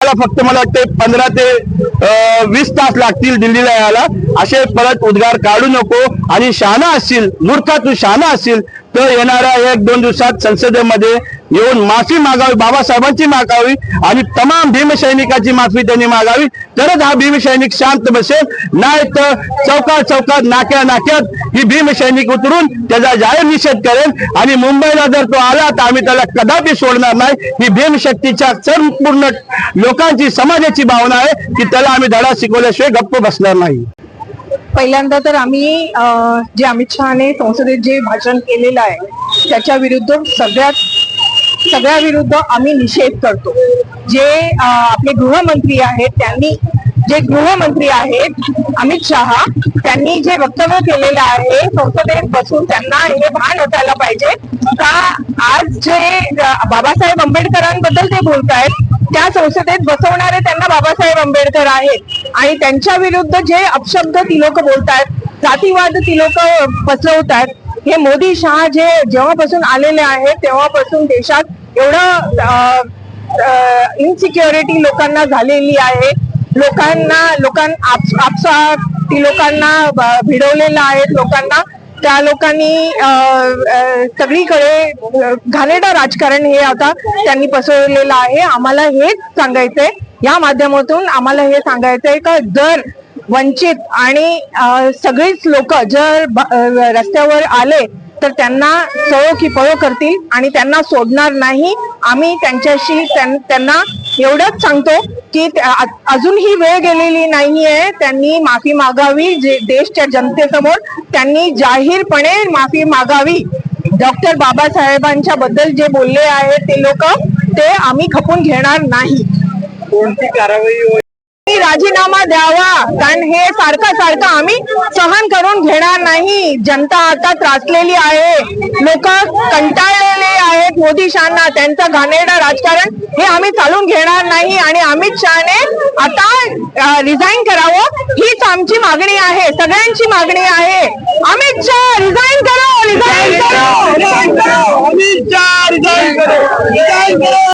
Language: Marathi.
फक्त मला वाटतं पंधरा ते वीस तास लागतील दिल्लीला यायला. असे परत उद्गार काढू नको. आणि शहाणा असतील मूर्खा तू शहाणा असतील तर येणाऱ्या एक दोन दिवसात संसदेमध्ये येऊन माफी मागावी बाबासाहेबांची मागावी आणि तमाम भीमसैनिकाची माफी त्यांनी मागावी. तरच हा भीमसैनिक शांत बसेल. नाही तर चौकात चौकात नाक्या नाक्यात ही भीमसैनिक उतरून त्याचा जाहीर निषेध करेल आणि मुंबईला जर तो आला तर आम्ही त्याला कदापि सोडणार नाही. ही भीमशक्तीच्या संपूर्ण लोकांची समाजाची भावना आहे की त्याला आम्ही धडा शिकवल्याशिवाय गप्प बसणार नाही. पहिल्यांदा तर आम्ही अं, जे अमित शहाने संसदेत जे भाषण केलेलं आहे त्याच्या विरुद्ध सगळ्यात सगळ्याविरुद्ध आम्ही निषेध करतो. जे आपले गृहमंत्री आहेत त्यांनी जे गृहमंत्री आहेत अमित शहा त्यांनी जे वक्तव्य केलेलं आहे संसदेत बसून त्यांना हे भान असायला पाहिजे. का आज जे बाबासाहेब आंबेडकरांबद्दल ते बोलतायत त्या संसदेत बसवणारे त्यांना बाबासाहेब आंबेडकर आहेत. आणि त्यांच्या विरुद्ध जे अपशब्द ती लोक बोलतायत जातीवाद ती लोक पसरवतायत हे मोदी शहा जे जेव्हापासून आलेले आहेत तेव्हापासून देशात एवढं इनसिक्युरिटी लोकांना झालेली आहे. लोकांना लोकां आप- आपसात ती लोकांना भिडवलेलं आहे. लोकांना त्या लोकांनी सगळीकडे अं, राजकारण हे आता त्यांनी पसरवलेलं आहे. आम्हाला हेच सांगायचंय. या माध्यमातून आम्हाला हे सांगायचंय का जर वंचित आणि सगळीच लोक जर रस्त्यावर आले तर त्यांना सळो की पळो करतील आणि त्यांना सोडणार नाही. आम्ही त्यांच्याशी त्यांना एवढंच सांगतो की अजूनही वेळ गेलेली नाहीये. त्यांनी माफी मागावी जे देशच्या जनतेसमोर त्यांनी जाहीरपणे माफी मागावी. डॉक्टर बाबासाहेबांच्या बद्दल जे बोलले आहे ते लोक ते आम्ही खपून घेणार नाही. कोणती कारवाई त्यांनी राजीनामा द्यावा. कारण हे सारखं सारखं आम्ही सहन करून घेणार नाही. जनता आता त्रासलेली आहे. लोक कंटाळलेले आहेत. मोदी शहाना त्यांचं घाणेरडं राजकारण हे आम्ही चालून घेणार नाही. आणि अमित शहाने आता रिझाईन करावं हीच आमची मागणी आहे. सगळ्यांची मागणी आहे. अमित शहा रिझाईन करो. रिझाईन करो. अमित शहा resign करो. करो.